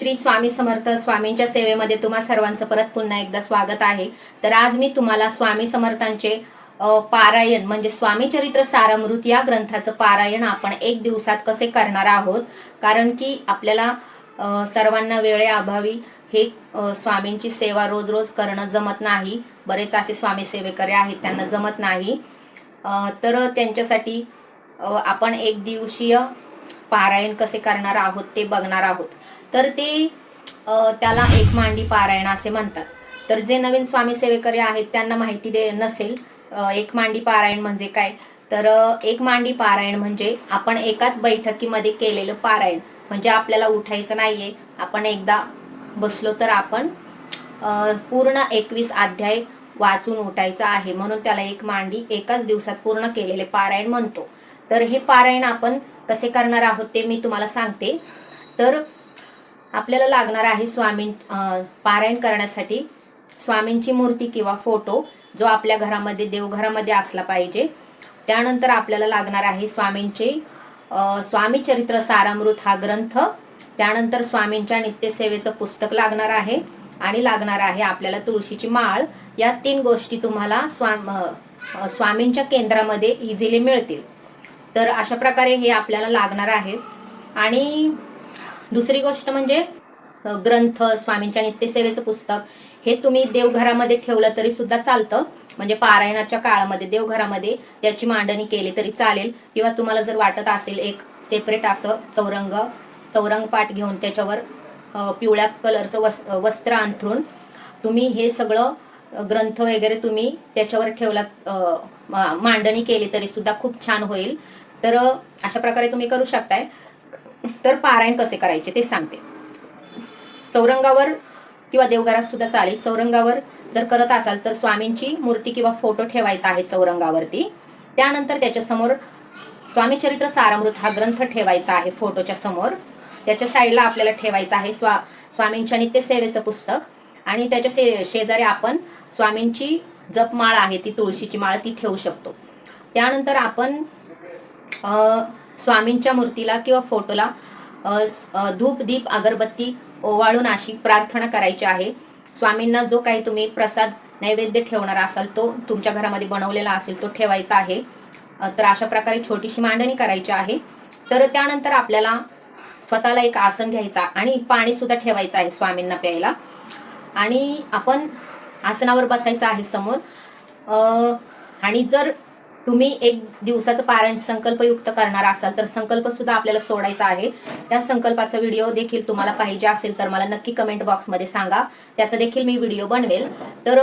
श्री स्वामी समर्थ स्वामींच्या सेवेमध्ये तुम्हा सर्वांचं परत पुन्हा एकदा स्वागत आहे. तर आज मी तुम्हाला स्वामी समर्थांचे पारायण म्हणजे स्वामी चरित्र सारामृत या ग्रंथाचं पारायण आपण एक दिवसात कसे करणार आहोत? कारण की आपल्याला सर्वांना वेळेअभावी हे स्वामींची सेवा रोज रोज करणं जमत नाही. बरेच असे स्वामी सेवेकरी आहेत त्यांना जमत नाही. तर त्यांच्यासाठी आपण एक दिवसीय पारायण कसे करणार आहोत ते बघणार आहोत. तर ते त्याला एक मांडी पारायण असे म्हणतात. तर जे नवीन स्वामी सेवेकरी आहेत त्यांना माहिती दे नसेल एक मांडी पारायण म्हणजे काय? तर एक मांडी पारायण म्हणजे आपण एकाच बैठकीमध्ये केलेलं पारायण. म्हणजे आपल्याला उठायचं नाहीये. आपण एकदा बसलो तर आपण पूर्ण एकवीस अध्याय वाचून उठायचा आहे. म्हणून त्याला एक मांडी एकाच दिवसात पूर्ण केलेले पारायण म्हणतो. तर हे पारायण आपण कसे करणार आहोत ते मी तुम्हाला सांगते. तर आपल्याला लागणार आहे स्वामी पारायण करण्यासाठी. स्वामींची मूर्ती किंवा फोटो जो आपल्या घरामध्ये देवघरामध्ये असला पाहिजे. त्यानंतर आपल्याला लागणार आहे स्वामींचे स्वामीचरित्र सारामृत हा ग्रंथ. त्यानंतर स्वामींच्या नित्यसेवेचं पुस्तक लागणार आहे. आणि लागणार आहे आपल्याला तुळशीची माळ. या तीन गोष्टी तुम्हाला स्वाम स्वामींच्या केंद्रामध्ये इझिली मिळतील. तर अशा प्रकारे हे आपल्याला लागणार आहे. आणि दुसरी गोष्ट म्हणजे ग्रंथ स्वामींच्या नित्यसेवेचं पुस्तक हे तुम्ही देवघरामध्ये ठेवलं तरी सुद्धा चालतं. म्हणजे पारायणाच्या काळामध्ये देवघरामध्ये त्याची मांडणी केली तरी चालेल. किंवा तुम्हाला जर वाटत असेल एक सेपरेट असं चौरंग चौरंग पाठ घेऊन त्याच्यावर पिवळ्या कलरचं वस वस्त्र अंथरून तुम्ही हे सगळं ग्रंथ वगैरे तुम्ही त्याच्यावर ठेवला मांडणी केली तरी सुद्धा खूप छान होईल. तर अशा प्रकारे तुम्ही करू शकताय. तर पारायण कसे करायचे ते सांगते. चौरंगावर किंवा देवघरात सुद्धा चालेल. चौरंगावर जर करत असाल तर स्वामींची मूर्ती किंवा फोटो ठेवायचा आहे चौरंगावरती. त्यानंतर त्याच्यासमोर स्वामी चरित्र सारामृत हा ग्रंथ ठेवायचा आहे फोटोच्या समोर. त्याच्या साईडला आपल्याला ठेवायचं आहे स्वा स्वामींच्या नित्यसेवेचं पुस्तक. आणि त्याच्या शे शेजारी आपण स्वामींची जपमाळ आहे ती तुळशीची माळ ती ठेवू शकतो. त्यानंतर आपण स्वामींच्या मूर्तीला किंवा फोटोला धूप दीप अगरबत्ती ओवाळून अशी प्रार्थना करायची आहे. स्वामींना जो काही तुम्ही प्रसाद नैवेद्य ठेवणार असाल तो तुमच्या घरामध्ये बनवलेला असेल तो ठेवायचा आहे. तर अशा प्रकारे छोटीशी मांडणी करायची आहे. तर त्यानंतर आपल्याला स्वतःला एक आसन घ्यायचा आणि पाणीसुद्धा ठेवायचं आहे स्वामींना प्यायला. आणि आपण आसनावर बसायचं आहे समोर. आणि जर तुम्ही एक दिवसाचं पारायण संकल्पयुक्त करणार असाल तर संकल्प सुद्धा आपल्याला सोडायचा आहे. त्या संकल्पाचा व्हिडिओ देखील तुम्हाला पाहिजे असेल तर मला नक्की कमेंट बॉक्समध्ये सांगा. त्याचा देखील मी व्हिडिओ बनवेल. तर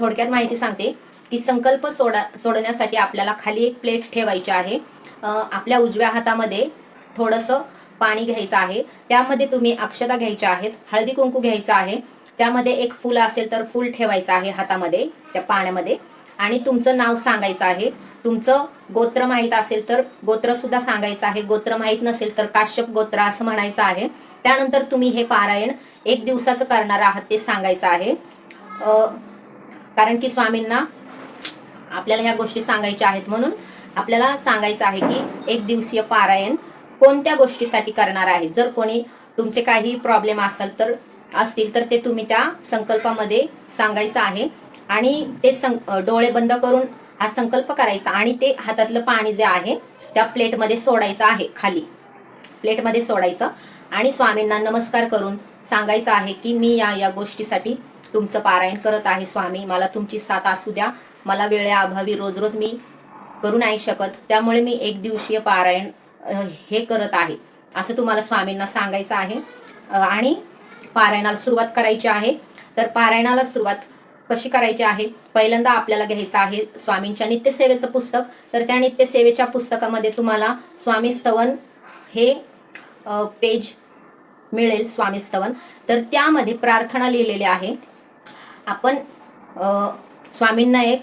थोडक्यात माहिती सांगते की संकल्प सोडा सोडण्यासाठी आपल्याला खाली एक प्लेट ठेवायची आहे. आपल्या उजव्या हातामध्ये थोडंसं पाणी घ्यायचं आहे. त्यामध्ये तुम्ही अक्षता घ्यायच्या आहेत हळदी कुंकू घ्यायचं आहे. त्यामध्ये एक फुल असेल तर फुल ठेवायचं आहे हातामध्ये त्या पाण्यामध्ये. आणि तुमचं नाव सांगायचं आहे. तुमचं गोत्र माहीत असेल तर गोत्र सुद्धा सांगायचं आहे. गोत्र माहीत नसेल तर काश्यप गोत्र असं म्हणायचं आहे. त्यानंतर तुम्ही हे पारायण एक दिवसाचं करणार आहात ते सांगायचं आहे. कारण की स्वामींना आपल्याला ह्या गोष्टी सांगायच्या आहेत म्हणून आपल्याला सांगायचं आहे की एक दिवसीय पारायण कोणत्या गोष्टीसाठी करणार आहे? जर कोणी तुमचे काही प्रॉब्लेम असाल तर असतील तर ते तुम्ही त्या संकल्पामध्ये सांगायचं आहे. आणि ते सं डोळे बंद करून हा संकल्प करायचा आणि ते हातातलं पाणी जे आहे त्या प्लेटमध्ये सोडायचं आहे खाली. प्लेटमध्ये सोडायचं आणि स्वामींना नमस्कार करून सांगायचं आहे की मी या या गोष्टीसाठी तुमचं पारायण करत आहे स्वामी. मला तुमची साथ असू द्या. मला वेळेअभावी रोज रोज मी करू नाही शकत. त्यामुळे मी एक दिवसीय पारायण हे करत आहे. असं तुम्हाला स्वामींना सांगायचं आहे. आणि पारायणाला सुरुवात करायची आहे. तर पारायणाला सुरुवात कशी करायची आहे? पहिल्यांदा आपल्याला घ्यायचं आहे स्वामींच्या नित्यसेवेचं पुस्तक. तर त्या नित्यसेवेच्या पुस्तकामध्ये तुम्हाला स्वामी स्तवन हे पेज मिळेल स्वामी स्तवन. तर त्यामध्ये प्रार्थना लिहिलेली आहे. आपण स्वामींना एक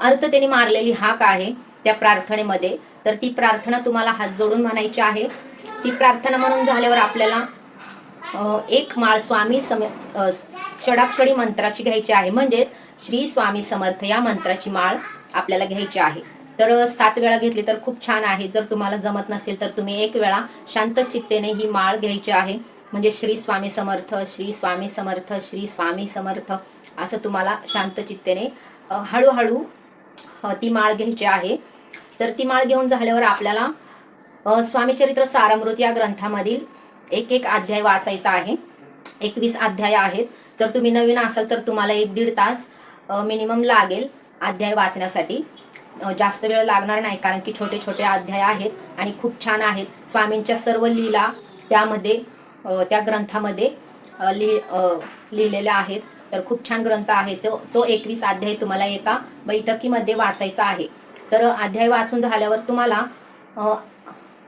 अर्थ त्यांनी मारलेली हाक आहे त्या प्रार्थनेमध्ये. तर ती प्रार्थना तुम्हाला हात जोडून म्हणायची आहे. ती प्रार्थना म्हणून झाल्यावर आपल्याला एक माळ स्वामी सम षडाक्षरी मंत्राची घ्यायची आहे. म्हणजेच श्री स्वामी समर्थ या मंत्राची माळ आपल्याला घ्यायची आहे. तर सात वेळा घेतली तर खूप छान आहे. जर तुम्हाला जमत नसेल तर तुम्ही एक वेळा शांत चित्तेने ही माळ घ्यायची आहे. म्हणजे श्री स्वामी समर्थ श्री स्वामी समर्थ श्री स्वामी समर्थ असं तुम्हाला शांत चित्तेने हळूहळू ती माळ घ्यायची आहे. तर ती माळ घेऊन झाल्यावर आपल्याला स्वामीचरित्र सारामृत या ग्रंथामधील एक एक अध्याय वाचायचा आहे. एकवीस अध्याय आहेत. जर तुम्ही नवीन असाल तर तुम्हाला एक दीड तास मिनिमम लागेल अध्याय वाचण्यासाठी. जास्त वेळ लागणार नाही कारण की छोटे छोटे अध्याय आहेत आणि खूप छान आहेत. स्वामींच्या सर्व लीला त्यामध्ये त्या ग्रंथामध्ये लि लिहिलेल्या आहेत. तर खूप छान ग्रंथ आहे. तो तो एकवीस अध्याय तुम्हाला एका बैठकीमध्ये वाचायचा आहे. तर अध्याय वाचून झाल्यावर तुम्हाला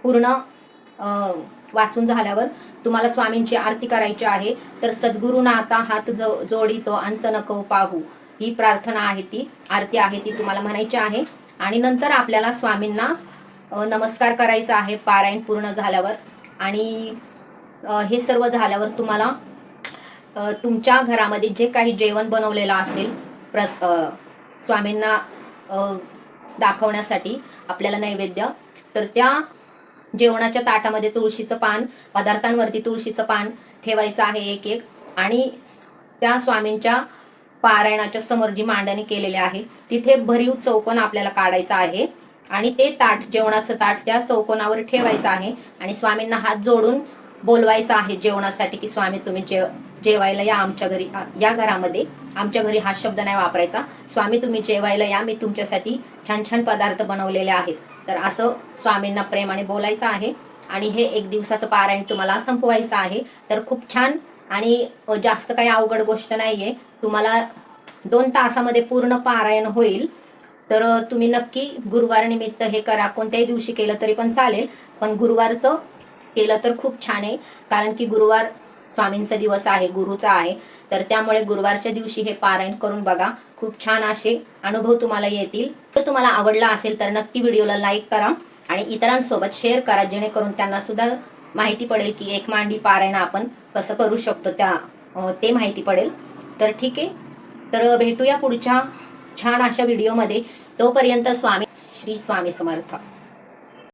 पूर्ण वाचून झाल्यावर तुम्हाला स्वामींची आरती करायची आहे. तर सद्गुरूना आता हात जो जोडितो अंत नको पाहू. ही प्रार्थना आहे ती आरती आहे ती तुम्हाला म्हणायची आहे. आणि नंतर आपल्याला स्वामींना नमस्कार करायचा आहे. पारायण पूर्ण झाल्यावर. आणि हे सर्व झाल्यावर तुम्हाला तुमच्या घरामध्ये जे काही जेवण बनवलेलं असेल प्रस स्वामींना दाखवण्यासाठी आपल्याला नैवेद्य तर त्या जेवणाच्या ताटामध्ये तुळशीचं पान पदार्थांवरती तुळशीचं पान ठेवायचं आहे एक एक. आणि त्या स्वामींच्या पारायणाच्या समोर जी मांडणी केलेली आहे तिथे भरीव चौकोन आपल्याला काढायचा आहे. आणि ते ताट जेवणाचं ताट त्या चौकोनावर ठेवायचं आहे. आणि स्वामींना हात जोडून बोलवायचं आहे जेवणासाठी की स्वामी तुम्ही जेव जेवायला या आमच्या घरी या घरामध्ये. आमच्या घरी हा शब्द नाही वापरायचा. स्वामी तुम्ही जेवायला या. मी तुमच्यासाठी छान छान पदार्थ बनवलेले आहेत. तर असं स्वामींना प्रेमाने बोलायचं आहे. आणि हे एक दिवसाचं पारायण तुम्हाला संपवायचं आहे. तर खूप छान आणि जास्त काही अवघड गोष्ट नाही आहे तुम्हाला दोन तासामध्ये पूर्ण पारायण होईल. तर तुम्ही नक्की गुरुवार निमित्त हे करा. कोणत्याही दिवशी केलं तरी पण चालेल. पण गुरुवारचं केलं तर खूप छान आहे. कारण की गुरुवार स्वामींचा दिवस आहे गुरुचा आहे. तर त्यामुळे गुरुवारच्या दिवशी हे पारायण करून बघा. खूप छान असे अनुभव तुम्हाला येतील. तर तुम्हाला आवडला असेल तर नक्की व्हिडिओला लाईक करा आणि इतरांसोबत शेअर करा जेणेकरून त्यांना सुद्धा माहिती पडेल की एक मांडी पारायण आपण कसं करू शकतो त्या ते माहिती पडेल. तर ठीक आहे. तर भेटूया पुढच्या छान अशा व्हिडिओमध्ये. तोपर्यंत स्वामी श्री स्वामी समर्थ.